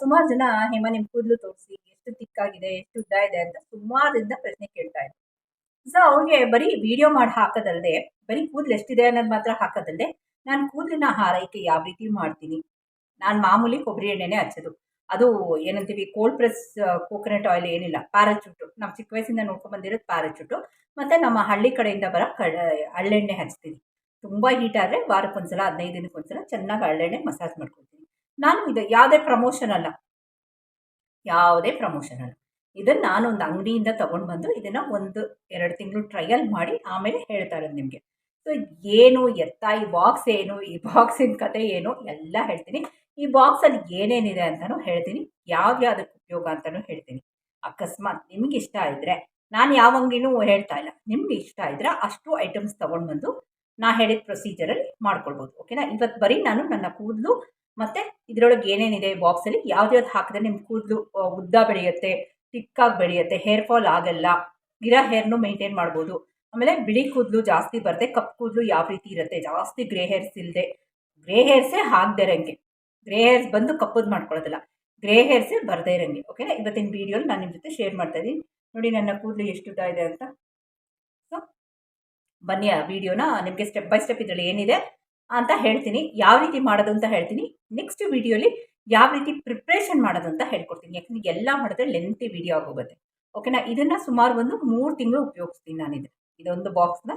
ಸುಮಾರು ಜನ, ಹೇಮ ನಿಮ್ಮ ಕೂದಲು ತೋರಿಸಿ, ಎಷ್ಟು ತಿಕ್ಕಾಗಿದೆ, ಎಷ್ಟು ಉದ್ದ ಇದೆ ಅಂತ ಸುಮಾರಿಂದ ಪ್ರಶ್ನೆ ಕೇಳ್ತಾ ಇದ್ರು. ಸೊ ಅವ್ರಿಗೆ ಬರೀ ವಿಡಿಯೋ ಮಾಡಿ ಹಾಕೋದಲ್ಲದೆ ಬರೀ ಕೂದಲು ಎಷ್ಟಿದೆ ಅನ್ನೋದು ಮಾತ್ರ ಹಾಕೋದಲ್ಲದೆ ನಾನು ಕೂದಲಿನ ಆರೈಕೆ ಯಾವ ರೀತಿ ಮಾಡ್ತೀನಿ? ನಾನು ಮಾಮೂಲಿ ಕೊಬ್ಬರಿ ಎಣ್ಣೆನೆ ಹಚ್ಚೋದು. ಅದು ಏನಂತೀವಿ, ಕೋಲ್ಡ್ ಪ್ರೆಸ್ ಕೋಕೋನಟ್ ಆಯಿಲ್ ಏನಿಲ್ಲ, ಪ್ಯಾರಾಚೂಟು. ನಮ್ಮ ಚಿಕ್ಕ ವಯಸ್ಸಿಂದ ನೋಡ್ಕೊಂಡ್ಬಂದಿರೋದು ಬಂದಿರೋದು ಪ್ಯಾರಾಚೂಟು. ಮತ್ತು ನಮ್ಮ ಹಳ್ಳಿ ಕಡೆಯಿಂದ ಬರೋ ಕಡ, ಹಳ್ಳೆಣ್ಣೆ ಹಚ್ತೀನಿ ತುಂಬ ಹೀಟ್ ಆದರೆ ವಾರಕ್ಕೊಂದ್ಸಲ, ಹದಿನೈದು ದಿನಕ್ಕೊಂದ್ಸಲ ಚೆನ್ನಾಗಿ ಹಳ್ಳೆಣ್ಣೆ ಮಸಾಜ್ ಮಾಡ್ಕೊತೀನಿ ನಾನು ಇದು ಯಾವುದೇ ಪ್ರಮೋಷನ್ ಅಲ್ಲ. ಯಾವುದೇ ಪ್ರಮೋಷನ್ ಅಲ್ಲ. ಇದನ್ನು ನಾನು ಒಂದು ಅಂಗಡಿಯಿಂದ ತೊಗೊಂಡು ಬಂದು ಇದನ್ನು ಒಂದು ಎರಡು ತಿಂಗಳು ಟ್ರಯಲ್ ಮಾಡಿ ಆಮೇಲೆ ಹೇಳ್ತಾ ಇರೋದು ನಿಮಗೆ. ಸೊ ಏನು ಎತ್ತ, ಈ ಬಾಕ್ಸ್ ಏನು, ಈ ಬಾಕ್ಸಿನ ಕತೆ ಏನು, ಎಲ್ಲ ಹೇಳ್ತೀನಿ. ಈ ಬಾಕ್ಸಲ್ಲಿ ಏನೇನಿದೆ ಅಂತಲೂ ಹೇಳ್ತೀನಿ. ಯಾವ್ಯಾವ್ದಕ್ಕೆ ಉಪಯೋಗ ಅಂತಲೂ ಹೇಳ್ತೀನಿ. ಅಕಸ್ಮಾತ್ ನಿಮ್ಗೆ ಇಷ್ಟ ಇದ್ದರೆ ನಾನು ಯಾವ ಅಂಗಡಿನೂ ಹೇಳ್ತಾ ಇಲ್ಲ. ನಿಮ್ಗೆ ಇಷ್ಟ ಇದ್ದರೆ ಅಷ್ಟು ಐಟಮ್ಸ್ ತೊಗೊಂಡು ಬಂದು ನಾ ಹೇಳಿದ ಪ್ರೊಸೀಜರಲ್ಲಿ ಮಾಡ್ಕೊಳ್ಬೋದು. ಓಕೆನಾ ಇವತ್ತು ಬರೀ ನಾನು ನನ್ನ ಕೂದಲು ಮತ್ತು ಇದರೊಳಗೆ ಏನೇನಿದೆ ಬಾಕ್ಸಲ್ಲಿ ಯಾವ್ದು ಹಾಕಿದ್ರೆ ನಿಮ್ಮ ಕೂದಲು ಉದ್ದ ಬೆಳೆಯುತ್ತೆ, ತಿಕ್ಕಾಗಿ ಬೆಳೆಯುತ್ತೆ ಹೇರ್ ಫಾಲ್ ಆಗಲ್ಲ ಇರೋ ಹೇರ್ನು ಮೇಂಟೈನ್ ಮಾಡ್ಬೋದು. ಆಮೇಲೆ ಬಿಳಿ ಕೂದಲು ಜಾಸ್ತಿ ಬರುತ್ತೆ ಕಪ್ಪು ಕೂದಲು ಯಾವ ರೀತಿ ಇರುತ್ತೆ? ಜಾಸ್ತಿ ಗ್ರೇ ಹೇರ್ಸ್ ಇಲ್ಲದೆ ಗ್ರೇ ಹೇರ್ಸೇ ಆಗದೆ ಇರೋಂಗೆ. ಗ್ರೇ ಹೇರ್ಸ್ ಬಂದು ಕಪ್ಪದು ಮಾಡ್ಕೊಳ್ಳೋದಿಲ್ಲ. ಗ್ರೇ ಹೇರ್ಸೇ ಬರದೇ ಇರೋಂಗೆ ಓಕೆನಾ ಇವತ್ತಿನ ವೀಡಿಯೋಲಿ ನಾನು ನಿಮ್ಮ ಜೊತೆ ಶೇರ್ ಮಾಡ್ತಾ ಇದ್ದೀನಿ. ನೋಡಿ ನನ್ನ ಕೂದಲು ಎಷ್ಟು ಉದ್ದ ಇದೆ ಅಂತ. ಸೊ ಬನ್ನಿ ಆ ವಿಡಿಯೋನ ನಿಮಗೆ ಸ್ಟೆಪ್ ಬೈ ಸ್ಟೆಪ್ ಇದರಲ್ಲಿ ಏನಿದೆ? ಅಂತ ಹೇಳ್ತೀನಿ. ಯಾವ ರೀತಿ ಮಾಡೋದು ಅಂತ ಹೇಳ್ತೀನಿ. ನೆಕ್ಸ್ಟ್ ವಿಡಿಯೋಲಿ ಯಾವ ರೀತಿ ಪ್ರಿಪ್ರೇಷನ್ ಮಾಡೋದು ಅಂತ ಹೇಳ್ಕೊಡ್ತೀನಿ. ಯಾಕಂದ್ರೆ ಎಲ್ಲ ಮಾಡಿದ್ರೆ ಲೆಂತಿ ವಿಡಿಯೋ ಆಗೋಗುತ್ತೆ. ಓಕೆನಾ ಇದನ್ನು ಸುಮಾರು ಒಂದು ಮೂರು ತಿಂಗಳು ಉಪಯೋಗಿಸ್ತೀನಿ ನಾನು ಇದು ಇದೊಂದು ಬಾಕ್ಸ್ನ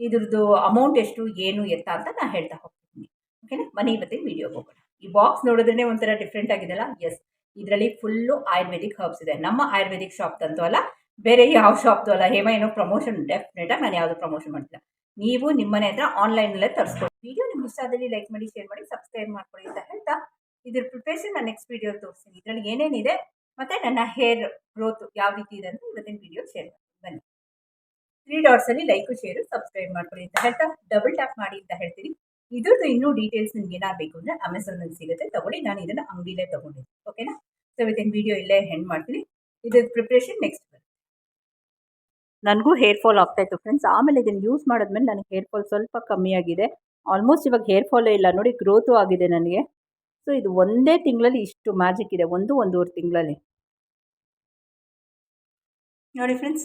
ಇದ್ರದ್ದು ಅಮೌಂಟ್ ಎಷ್ಟು, ಏನು ಎತ್ತ ಅಂತ ನಾನು ಹೇಳ್ತಾ ಹೋಗ್ತೀನಿ. ಓಕೆನಾ ಮನೆ ಮತ್ತೆ ವಿಡಿಯೋ ಹೋಗೋಣ. ಈ ಬಾಕ್ಸ್ ನೋಡಿದ್ರೆ ಒಂಥರ ಡಿಫ್ರೆಂಟ್ ಆಗಿದೆಲ್ಲ ಎಸ್ ಇದರಲ್ಲಿ ಫುಲ್ಲು ಆಯುರ್ವೇದಿಕ್ ಹರ್ಬ್ಸ್ ಇದೆ. ನಮ್ಮ ಆಯುರ್ವೇದಿಕ್ ಶಾಪ್ ತಂತೂ ಅಲ್ಲ? ಬೇರೆ ಯಾವ ಶಾಪ್ದು ಅಲ್ಲ? ಹೇಮ, ಏನೋ ಪ್ರಮೋಷನ್ ಡೆಫಿನೆಟಾಗಿ ನಾನು ಯಾವುದು ಪ್ರಮೋಷನ್ ಮಾಡ್ತಿಲ್ಲ. ನೀವು ನಿಮ್ಮನೆ ಹತ್ರ ಆನ್ಲೈನಲ್ಲೇ ನಿಮ್ಗೆ ಇಷ್ಟ ಆದಲ್ಲಿ ಲೈಕ್ ಮಾಡಿ ಶೇರ್ ಮಾಡಿ ಸಬ್ಸ್ಕ್ರೈಬ್ ಮಾಡ್ಕೊಳ್ಳಿ ಅಂತ ಹೇಳ್ತಾ ಇದ್ರ ಪ್ರಿಪ್ರೇಷನ್ ನಾನು ನೆಕ್ಸ್ಟ್ ವಿಡಿಯೋ ತೋರಿಸ್ತೀನಿ. ಇದರಲ್ಲಿ ಏನೇನಿದೆ ಮತ್ತು ನನ್ನ ಹೇರ್ ಗ್ರೋತ್ ಯಾವ ರೀತಿ ಇದೆ ಅಂತ ಇವತ್ತಿನ ವಿಡಿಯೋ ಶೇರ್ ಮಾಡ್ತೀನಿ. ಬನ್ನಿ. ತ್ರೀ ಡಾಟ್ಸಲ್ಲಿ ಲೈಕು ಶೇರು ಸಬ್ಸ್ಕ್ರೈಬ್ ಮಾಡ್ಕೊಳ್ಳಿ ಅಂತ ಹೇಳ್ತಾ ಡಬಲ್ ಟ್ಯಾಪ್ ಮಾಡಿ ಅಂತ ಹೇಳ್ತೀನಿ. ಇದ್ರದ್ದು ಇನ್ನೂ ಡೀಟೇಲ್ಸ್ ನಿಮ್ಗೆ ಏನಾರು ಬೇಕು ಅಂದರೆ ಅಮೆಝಾನಲ್ಲಿ ಸಿಗುತ್ತೆ. ತಗೊಳ್ಳಿ. ನಾನು ಇದನ್ನು ಅಂಗಡಿಲೇ ತಗೊಂಡಿದ್ದೀನಿ ಓಕೆನಾ ಸೊ ಇವತ್ತಿನ ವಿಡಿಯೋ ಇಲ್ಲೇ ಹೆಂಡ್ ಮಾಡ್ತೀನಿ. ಇದ್ರ ಪ್ರಿಪ್ರೇಷನ್ ನೆಕ್ಸ್ಟ್ ನನಗೂ ಹೇರ್ ಫಾಲ್ ಆಗ್ತಾಯಿತ್ತು ಫ್ರೆಂಡ್ಸ್ ಆಮೇಲೆ ಇದನ್ನು ಯೂಸ್ ಮಾಡಿದ್ಮೇಲೆ ನನಗೆ ಹೇರ್ ಫಾಲ್ ಸ್ವಲ್ಪ ಕಮ್ಮಿ ಆಗಿದೆ. ಆಲ್ಮೋಸ್ಟ್ ಇವಾಗ ಹೇರ್ ಫಾಲೇ ಇಲ್ಲ. ನೋಡಿ ಗ್ರೋತು ಆಗಿದೆ ನನಗೆ. ಸೊ ಇದು ಒಂದೇ ತಿಂಗಳಲ್ಲಿ ಇಷ್ಟು ಮ್ಯಾಜಿಕ್ ಇದೆ. ಒಂದು ಒಂದೂವರೆ ತಿಂಗಳಲ್ಲಿ. ನೋಡಿ ಫ್ರೆಂಡ್ಸ್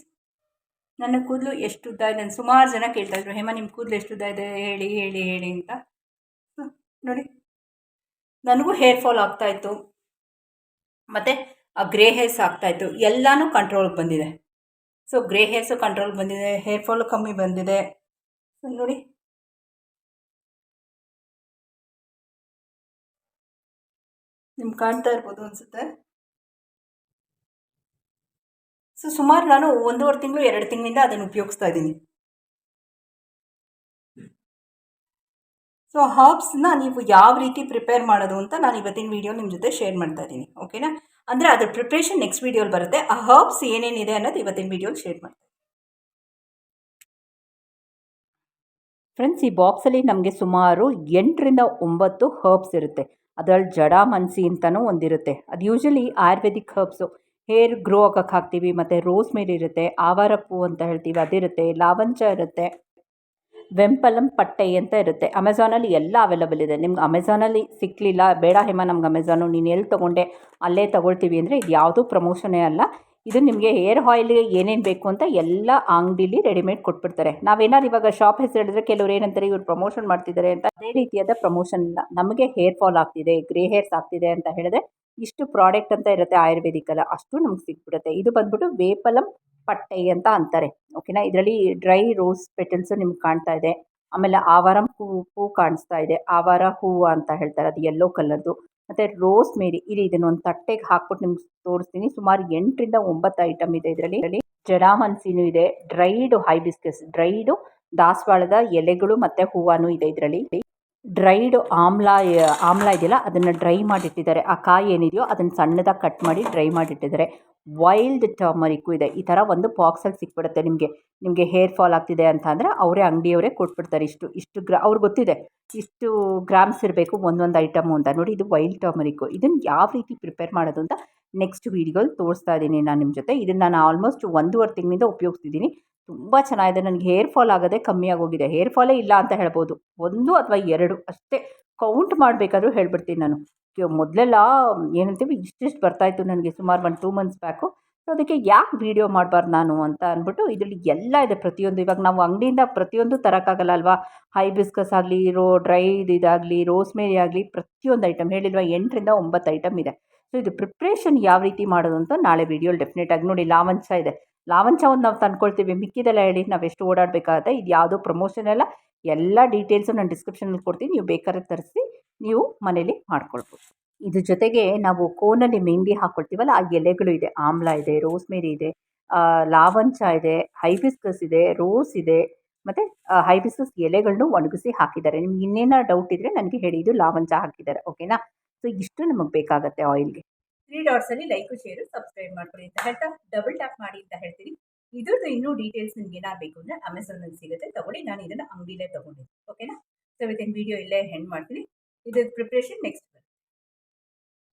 ನನ್ನ ಕೂದಲು ಎಷ್ಟು ಉದ್ದ ಇದೆ. ಸುಮಾರು ಜನ ಕೇಳ್ತಾ ಇದ್ರು, ಹೇಮ ನಿಮ್ಮ ಕೂದಲು ಎಷ್ಟು ಉದ್ದ ಇದೆ? ಹೇಳಿ ಹೇಳಿ ಹೇಳಿ ಅಂತ. ನೋಡಿ. ನನಗೂ ಹೇರ್ ಫಾಲ್ ಆಗ್ತಾಯಿತ್ತು ಮತ್ತು ಆ ಗ್ರೇ ಹೇರ್ಸ್ ಆಗ್ತಾಯಿತ್ತು ಎಲ್ಲನೂ ಕಂಟ್ರೋಲ್ಗೆ ಬಂದಿದೆ. ಸೊ ಗ್ರೇ ಹೇರ್ಸು ಕಂಟ್ರೋಲ್ಗೆ ಬಂದಿದೆ. ಹೇರ್ ಫಾಲು ಕಮ್ಮಿ ಬಂದಿದೆ. ನೋಡಿ. ನಿಮ್ಗೆ ಕಾಣ್ತಾ ಇರ್ಬೋದು ಅನಿಸುತ್ತೆ. ಸೊ ಸುಮಾರು ನಾನು ಒಂದೂವರೆ ತಿಂಗಳು, ಎರಡು ತಿಂಗಳಿಂದ ಅದನ್ನು ಉಪಯೋಗಿಸ್ತಾ ಇದ್ದೀನಿ. ಸೊ ಹರ್ಬ್ಸ್ನ ನೀವು ಯಾವ ರೀತಿ ಪ್ರಿಪೇರ್ ಮಾಡೋದು ಅಂತ ನಾನು ಇವತ್ತಿನ ವೀಡಿಯೋ ನಿಮ್ಮ ಜೊತೆ ಶೇರ್ ಮಾಡ್ತಾ ಇದ್ದೀನಿ ಓಕೆನಾ ಅಂದರೆ ಅದ್ರ ಪ್ರಿಪ್ರೇಷನ್ ನೆಕ್ಸ್ಟ್ ವೀಡಿಯೋಲಿ ಬರುತ್ತೆ. ಆ ಹರ್ಬ್ಸ್ ಏನೇನಿದೆ ಅನ್ನೋದು ಇವತ್ತಿನ ವೀಡಿಯೋಲಿ ಶೇರ್ ಮಾಡ್ತೀನಿ. ಫ್ರೆಂಡ್ಸ್ ಈ ಬಾಕ್ಸಲ್ಲಿ ನಮಗೆ ಸುಮಾರು ಎಂಟರಿಂದ ಒಂಬತ್ತು ಹರ್ಬ್ಸ್ ಇರುತ್ತೆ. ಅದರಲ್ಲಿ ಜಡ ಮನ್ಸಿ ಅಂತಲೂ ಒಂದಿರುತ್ತೆ. ಅದು usually Ayurvedic herbs hair grow ಆಗೋಕ್ಕೆ ಹಾಕ್ತೀವಿ, ಮತ್ತು ರೋಸ್ ಮೇಲೆ ಇರುತ್ತೆ, ಆವಾರ ಪೂ ಅಂತ ಹೇಳ್ತೀವಿ, ಅದಿರುತ್ತೆ, ಲಾವಂಚ ಇರುತ್ತೆ, ವೆಂಪಲಂ ಪಟ್ಟೆ ಅಂತ ಇರುತ್ತೆ. ಅಮೆಝಾನಲ್ಲಿ ಎಲ್ಲ ಅವೈಲಬಲ್ ಇದೆ. ನಿಮ್ಗೆ ಅಮೆಝಾನಲ್ಲಿ ಸಿಕ್ಕಲಿಲ್ಲ ಬೇಡ ಹೇಮ, ನಮ್ಗೆ ಅಮೆಝಾನು ನೀನು ಎಲ್ಲಿ ತೊಗೊಂಡೆ, ಅಲ್ಲೇ ತೊಗೊಳ್ತೀವಿ ಅಂದರೆ ಇದು ಯಾವುದೂ ಪ್ರಮೋಷನೇ ಅಲ್ಲ. ಇದು ನಿಮಗೆ ಹೇರ್ ಆಯಿಲ್ಗೆ ಏನೇನು ಬೇಕು ಅಂತ ಎಲ್ಲ ಅಂಗಡಿಲಿ ರೆಡಿಮೇಡ್ ಕೊಟ್ಬಿಡ್ತಾರೆ. ನಾವೇನಾದ್ರು ಇವಾಗ ಶಾಪ್ ಹೆಸರು ಹೇಳಿದ್ರೆ ಕೆಲವರು ಏನಂತಾರೆ, ಇವ್ರು ಪ್ರಮೋಷನ್ ಮಾಡ್ತಿದ್ದಾರೆ ಅಂತ. ಅದೇ ರೀತಿಯಾದ ಪ್ರಮೋಷನ್ ಇಲ್ಲ ನಮಗೆ ಹೇರ್ ಫಾಲ್ ಆಗ್ತಿದೆ ಗ್ರೇ ಹೇರ್ಸ್ ಆಗ್ತಿದೆ ಅಂತ ಹೇಳಿದ್ರೆ ಇಷ್ಟು ಪ್ರಾಡಕ್ಟ್ ಅಂತ ಇರುತ್ತೆ ಆಯುರ್ವೇದಿಕಲ್ಲ ಅಷ್ಟು ನಮ್ಗೆ ಸಿಕ್ಬಿಡುತ್ತೆ. ಇದು ಬಂದ್ಬಿಟ್ಟು ವೇಪಲಂ ಪಟ್ಟೆ ಅಂತ ಅಂತಾರೆ. ಓಕೆನಾ ಇದರಲ್ಲಿ ಡ್ರೈ ರೋಸ್ ಪೆಟಲ್ಸು ನಿಮ್ಗೆ ಕಾಣ್ತಾ ಇದೆ. ಆಮೇಲೆ ಆವಾರಂ ಹೂ ಹೂ ಕಾಣಿಸ್ತಾ ಇದೆ. ಆವಾರ ಹೂವು ಅಂತ ಹೇಳ್ತಾರೆ, ಅದು ಯೆಲ್ಲೋ ಕಲರ್ದು ಮತ್ತು ರೋಸ್ ಮೇರಿ ಇಲ್ಲಿ ಇದನ್ನು ಒಂದು ತಟ್ಟೆಗೆ ಹಾಕ್ಬಿಟ್ಟು ನಿಮ್ಗೆ ತೋರಿಸ್ತೀನಿ. ಸುಮಾರು ಎಂಟರಿಂದ ಒಂಬತ್ತು ಐಟಮ್ ಇದೆ ಇದರಲ್ಲಿ. ಇದರಲ್ಲಿ ಜಡಾಮನ್ಸಿನೂ ಇದೆ ಡ್ರೈಡ್ ಹೈಬಿಸ್ಕಸ್ ಡ್ರೈಡು ದಾಸವಾಳದ ಎಲೆಗಳು ಮತ್ತು ಹೂವಾನು ಇದೆ ಇದರಲ್ಲಿ. ಡ್ರೈಡ್ ಆಮ್ಲ ಆಮ್ಲ ಇದೆಯಲ್ಲ, ಅದನ್ನು ಡ್ರೈ ಮಾಡಿಟ್ಟಿದ್ದಾರೆ. ಆ ಕಾಯಿ ಏನಿದೆಯೋ ಅದನ್ನು ಸಣ್ಣದಾಗಿ ಕಟ್ ಮಾಡಿ ಡ್ರೈ ಮಾಡಿಟ್ಟಿದ್ದಾರೆ. ವೈಲ್ಡ್ ಟರ್ಮರಿಕ್ಕು ಇದೆ ಈ ಥರ ಒಂದು ಬಾಕ್ಸಲ್ಲಿ ಸಿಕ್ಬಿಡುತ್ತೆ ನಿಮಗೆ. ನಿಮಗೆ ಹೇರ್ ಫಾಲ್ ಆಗ್ತಿದೆ ಅಂತ ಅಂದರೆ ಅವರೇ ಅಂಗಡಿಯವರೇ ಕೊಟ್ಬಿಡ್ತಾರೆ ಇಷ್ಟು ಇಷ್ಟು ಗ್ರಾ ಅವ್ರಿಗೆ ಗೊತ್ತಿದೆ. ಇಷ್ಟು ಗ್ರಾಮ್ಸ್ ಇರಬೇಕು ಒಂದೊಂದು ಐಟಮು ಅಂತ. ನೋಡಿ ಇದು ವೈಲ್ಡ್ ಟರ್ಮರಿಕ್ಕು ಇದನ್ನು ಯಾವ ರೀತಿ ಪ್ರಿಪೇರ್ ಮಾಡೋದು ಅಂತ ನೆಕ್ಸ್ಟ್ ವೀಡಿಯೋಲಿ ತೋರಿಸ್ತಾ ಇದ್ದೀನಿ ನಾನು ನಿಮ್ಮ ಜೊತೆ. ಇದನ್ನು ನಾನು ಆಲ್ಮೋಸ್ಟ್ ಒಂದೂವರೆ ತಿಂಗಳಿಂದ ಉಪಯೋಗಿಸ್ತಿದ್ದೀನಿ. ತುಂಬ ಚೆನ್ನಾಗಿದೆ. ನನಗೆ ಹೇರ್ ಫಾಲ್ ಆಗೋದೇ ಕಮ್ಮಿ ಆಗೋಗಿದೆ. ಹೇರ್ ಫಾಲೇ ಇಲ್ಲ ಅಂತ ಹೇಳ್ಬೋದು. ಒಂದು ಅಥವಾ ಎರಡು ಅಷ್ಟೇ. ಕೌಂಟ್ ಮಾಡಬೇಕಾದ್ರೂ ಹೇಳ್ಬಿಡ್ತೀನಿ ನಾನು. ಮೊದಲೆಲ್ಲ ಏನಂತೀವಿ ಇಷ್ಟಿಷ್ಟು ಬರ್ತಾಯಿತ್ತು ನನಗೆ ಸುಮಾರು ಒಂದು ಟೂ ಮಂತ್ಸ್ ಬ್ಯಾಕು ಸೊ ಅದಕ್ಕೆ ಯಾಕೆ ವೀಡಿಯೋ ಮಾಡಬಾರ್ದು ನಾನು ಅಂತ ಅಂದ್ಬಿಟ್ಟು ಇದರಲ್ಲಿ ಎಲ್ಲ ಇದೆ. ಪ್ರತಿಯೊಂದು, ಇವಾಗ ನಾವು ಅಂಗಡಿಯಿಂದ ಪ್ರತಿಯೊಂದು ತರೋಕ್ಕಾಗಲ್ಲ ಅಲ್ವಾ? ಹೈಬಿಸ್ಕಸ್ ಆಗಲಿ ರೋ ಡ್ರೈ ಇದಾಗಲಿ ರೋಸ್ಮೇರಿ ಆಗಲಿ, ಪ್ರತಿಯೊಂದು ಐಟಮ್ ಹೇಳಿಲ್ವಾ, ಎಂಟರಿಂದ ಒಂಬತ್ತು ಐಟಮ್ ಇದೆ. ಸೊ ಇದು ಪ್ರಿಪ್ರೇಷನ್ ಯಾವ ರೀತಿ ಮಾಡೋದು ಅಂತ ನಾಳೆ ವೀಡಿಯೋಲಿ ಡೆಫಿನೆಟಾಗಿ ನೋಡಿ. ಲಾವಂಚ ಇದೆ. ಲಾವಂಚ ಒಂದು ನಾವು ತಂದ್ಕೊಳ್ತೀವಿ. ಮಿಕ್ಕಿದೆಲ್ಲ ಹೇಳಿ ನಾವು ಎಷ್ಟು ಓಡಾಡಬೇಕಾಗತ್ತೆ, ಇದು ಯಾವುದೋ ಪ್ರಮೋಷನ್ ಎಲ್ಲ ಎಲ್ಲ ಡೀಟೇಲ್ಸು ನಾನು ಡಿಸ್ಕ್ರಿಪ್ಷನಲ್ಲಿ ಕೊಡ್ತೀನಿ. ನೀವು ಬೇಕಾದ್ರೆ ತರಿಸಿ, ನೀವು ಮನೇಲಿ ಮಾಡ್ಕೊಳ್ಬೋದು. ಇದ್ರ ಜೊತೆಗೆ ನಾವು ಕೋನಲ್ಲಿ ಮೆಹಂದಿ ಹಾಕ್ಕೊಳ್ತೀವಲ್ಲ ಆ ಎಲೆಗಳು ಇದೆ. ಆಮ್ಲ ಇದೆ ರೋಸ್ಮೇರಿ ಇದೆ ಲಾವಂಚ ಇದೆ ಹೈಬಿಸ್ಕಸ್ ಇದೆ ರೋಸ್ ಇದೆ, ಮತ್ತು ಹೈಬಿಸ್ಕಸ್ ಎಲೆಗಳನ್ನು ಒಣಗಿಸಿ ಹಾಕಿದ್ದಾರೆ. ನಿಮ್ಗೆ ಇನ್ನೇನೋ ಡೌಟ್ ಇದ್ದರೆ ನನಗೆ ಹೇಳಿ, ಇದು ಲಾವಂಚ ಹಾಕಿದ್ದಾರೆ. ಓಕೆನಾ ಸೊ ಇಷ್ಟು ನಮಗೆ ಬೇಕಾಗುತ್ತೆ ಆಯಿಲ್ಗೆ ತ್ರೀ ಡಾಟ್ಸಲ್ಲಿ ಲೈಕು ಶೇರು ಸಬ್ಸ್ಕ್ರೈಬ್ ಮಾಡ್ಕೊಳ್ಳಿ ಅಂತ ಹೇಳ್ತಾ ಡಬಲ್ ಟ್ಯಾಪ್ ಮಾಡಿ ಅಂತ ಹೇಳ್ತೀನಿ. ಇದರದ್ದು ಇನ್ನೂ ಡೀಟೇಲ್ಸ್ ನಿಮ್ಗೆ ಏನಾದ್ರು ಬೇಕು ಅಂದರೆ ಅಮೆಝಾನಲ್ಲಿ ಸಿಗುತ್ತೆ. ತಗೊಳ್ಳಿ, ನಾನು ಇದನ್ನು ಅಂಗಡಿಲೇ ತೊಗೊಂಡಿದ್ದೀನಿ. ಓಕೆನಾ ಸೊ ಇವತ್ತಿನ ವಿಡಿಯೋ ಇಲ್ಲೇ ಹೆಂಡ್ ಮಾಡ್ತೀನಿ. ಇದ್ರ ಪ್ರಿಪ್ರೇಷನ್ ನೆಕ್ಸ್ಟ್